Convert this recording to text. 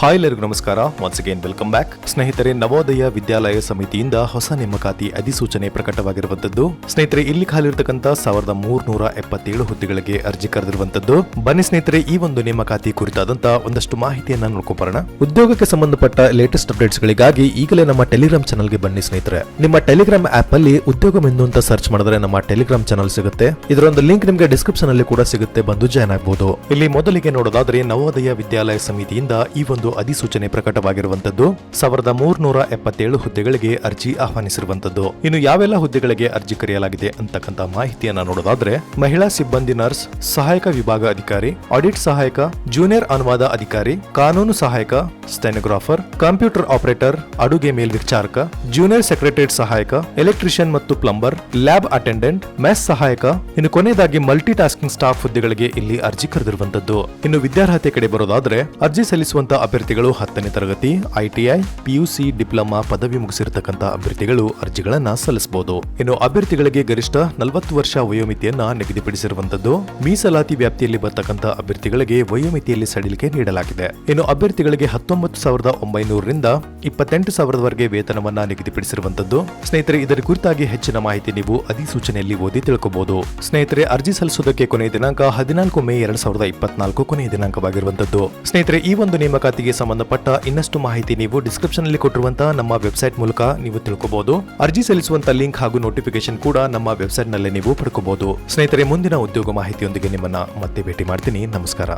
Hi ಎಲ್ಲರಿಗೂ ನಮಸ್ಕಾರ. Once again welcome back ಸ್ನೇಹಿತರೆ, ನವೋದಯ ವಿದ್ಯಾಲಯ ಸಮಿತಿಯಿಂದ ಹೊಸ ನೇಮಕಾತಿ ಅಧಿಸೂಚನೆ ಪ್ರಕಟವಾಗಿರುವಂತದ್ದು ಸ್ನೇಹಿತರೆ, ಇಲ್ಲಿ ಖಾಲಿರ್ತಕ್ಕಂಥ ಸಾವಿರದ ಮೂರ್ನೂರ ಎಪ್ಪತ್ತೇಳು ಹುದ್ದೆಗಳಿಗೆ ಅರ್ಜಿ ಕರೆದಿರುವಂತದ್ದು ಬನ್ನಿ ಸ್ನೇಹಿತರೆ, ಈ ಒಂದು ನೇಮಕಾತಿ ಕುರಿತಾದಂತ ಒಂದಷ್ಟು ಮಾಹಿತಿಯನ್ನ ನೋಡ್ಕೊಂಬರೋಣ. ಉದ್ಯೋಗಕ್ಕೆ ಸಂಬಂಧಪಟ್ಟ ಲೇಟೆಸ್ಟ್ ಅಪ್ಡೇಟ್ಸ್ ಗಳಿಗಾಗಿ ಈಗಲೇ ನಮ್ಮ ಟೆಲಿಗ್ರಾಮ್ ಚಾನಲ್ಗೆ ಬನ್ನಿ ಸ್ನೇಹಿತರೆ. ನಿಮ್ಮ ಟೆಲಿಗ್ರಾಮ್ ಆಪ್ ಅಲ್ಲಿ ಉದ್ಯೋಗ ಎಂದು ಅಂತ ಸರ್ಚ್ ಮಾಡಿದ್ರೆ ನಮ್ಮ ಟೆಲಿಗ್ರಾಮ್ ಚಾನಲ್ ಸಿಗುತ್ತೆ. ಇದರೊಂದು ಲಿಂಕ್ ನಿಮಗೆ ಡಿಸ್ಕ್ರಿಪ್ಷನ್ ಅಲ್ಲಿ ಕೂಡ ಸಿಗುತ್ತೆ. ಬಂದು ಜಾಯ್ನ್ ಆಗಬಹುದು ಇಲ್ಲಿ ಮೊದಲಿಗೆ ನೋಡೋದಾದ್ರೆ ನವೋದಯ ವಿದ್ಯಾಲಯ ಸಮಿತಿಯಿಂದ ಈ ಒಂದು ಅಧಿಸೂಚನೆ ಪ್ರಕಟವಾಗಿರುವಂತದ್ದು ಸಾವಿರದ ಮೂರ್ನೂರ ಎಪ್ಪತ್ತೇಳು ಹುದ್ದೆಗಳಿಗೆ ಅರ್ಜಿ ಆಹ್ವಾನಿಸಿರುವಂತದ್ದು ಇನ್ನು ಯಾವೆಲ್ಲ ಹುದ್ದೆಗಳಿಗೆ ಅರ್ಜಿ ಕರೆಯಲಾಗಿದೆ ಅಂತಕ್ಕಂಥ ಮಾಹಿತಿಯನ್ನ ನೋಡೋದಾದ್ರೆ, ಮಹಿಳಾ ಸಿಬ್ಬಂದಿ ನರ್ಸ್, ಸಹಾಯಕ ವಿಭಾಗ ಅಧಿಕಾರಿ, ಆಡಿಟ್ ಸಹಾಯಕ, ಜೂನಿಯರ್ ಅನುವಾದ ಅಧಿಕಾರಿ, ಕಾನೂನು ಸಹಾಯಕ, ಸ್ಟೆನೋಗ್ರಾಫರ್, ಕಂಪ್ಯೂಟರ್ ಆಪರೇಟರ್, ಅಡುಗೆ ಮೇಲ್ವಿಚಾರಕ, ಜೂನಿಯರ್ ಸೆಕ್ರೆಟರಿಯೇಟ್ ಸಹಾಯಕ, ಎಲೆಕ್ಟ್ರಿಷಿಯನ್ ಮತ್ತು ಪ್ಲಂಬರ್, ಲ್ಯಾಬ್ ಅಟೆಂಡೆಂಟ್, ಮೆಸ್ ಸಹಾಯಕ, ಇನ್ನು ಕೊನೆಯದಾಗಿ ಮಲ್ಟಿ ಟಾಸ್ಕಿಂಗ್ ಸ್ಟಾಫ್ ಹುದ್ದೆಗಳಿಗೆ ಇಲ್ಲಿ ಅರ್ಜಿ ಕರೆದಿರುವಂತದ್ದು ಇನ್ನು ವಿದ್ಯಾರ್ಹತೆ ಕಡೆ ಬರೋದಾದ್ರೆ, ಅರ್ಜಿ ಸಲ್ಲಿಸುವಂತ ಅಭ್ಯರ್ಥಿಗಳು ಹತ್ತನೇ ತರಗತಿ ಐಟಿಐ ಪಿಯುಸಿ ಡಿಪ್ಲೊಮಾ ಪದವಿ ಮುಗಿಸಿರತಕ್ಕಂಥ ಅಭ್ಯರ್ಥಿಗಳು ಅರ್ಜಿಗಳನ್ನ ಸಲ್ಲಿಸಬಹುದು ಇನ್ನು ಅಭ್ಯರ್ಥಿಗಳಿಗೆ ಗರಿಷ್ಠ ನಲವತ್ತು ವರ್ಷ ವಯೋಮಿತಿಯನ್ನ ನಿಗದಿಪಡಿಸಿರುವಂತದ್ದು ಮೀಸಲಾತಿ ವ್ಯಾಪ್ತಿಯಲ್ಲಿ ಬರ್ತಕ್ಕಂಥ ಅಭ್ಯರ್ಥಿಗಳಿಗೆ ವಯೋಮಿತಿಯಲ್ಲಿ ಸಡಿಲಿಕೆ ನೀಡಲಾಗಿದೆ. ಇನ್ನು ಅಭ್ಯರ್ಥಿಗಳಿಗೆ ಹತ್ತೊಂಬತ್ತು ಸಾವಿರದ ಒಂಬೈನೂರರಿಂದ ಇಪ್ಪತ್ತೆಂಟು ಸಾವಿರದವರೆಗೆ ವೇತನವನ್ನ ನಿಗದಿಪಡಿಸಿರುವಂತದ್ದು ಸ್ನೇಹಿತರೆ, ಇದರ ಕುರಿತಾಗಿ ಹೆಚ್ಚಿನ ಮಾಹಿತಿ ನೀವು ಅಧಿಸೂಚನೆಯಲ್ಲಿ ಓದಿ ತಿಳ್ಕೋಬಹುದು ಸ್ನೇಹಿತರೆ, ಅರ್ಜಿ ಸಲ್ಲಿಸುವುದಕ್ಕೆ ಕೊನೆಯ ದಿನಾಂಕ ಹದಿನಾಲ್ಕು ಮೇ ಎರಡ್ ಸಾವಿರದ ಇಪ್ಪತ್ನಾಲ್ಕು ಕೊನೆಯ ದಿನಾಂಕವಾಗಿರುವಂತದ್ದು ಸ್ನೇಹಿತರೆ, ಈ ಒಂದು ನೇಮಕಾತಿಗೆ ಸಂಬಂಧಪಟ್ಟ ಇನ್ನಷ್ಟು ಮಾಹಿತಿ ನೀವು ಡಿಸ್ಕ್ರಿಪ್ಷನ್ ಅಲ್ಲಿ ಕೊಟ್ಟಿರುವಂತಹ ನಮ್ಮ ವೆಬ್ಸೈಟ್ ಮೂಲಕ ನೀವು ತಿಳ್ಕೋಬಹುದು ಅರ್ಜಿ ಸಲ್ಲಿಸುವಂತ ಲಿಂಕ್ ಹಾಗೂ ನೋಟಿಫಿಕೇಶನ್ ಕೂಡ ನಮ್ಮ ವೆಬ್ಸೈಟ್ ನಲ್ಲೇ ನೀವು ಪಡ್ಕೋಬಹುದು ಸ್ನೇಹಿತರೆ, ಮುಂದಿನ ಉದ್ಯೋಗ ಮಾಹಿತಿಯೊಂದಿಗೆ ನಿಮ್ಮನ್ನ ಮತ್ತೆ ಭೇಟಿ ಮಾಡ್ತೀನಿ. ನಮಸ್ಕಾರ.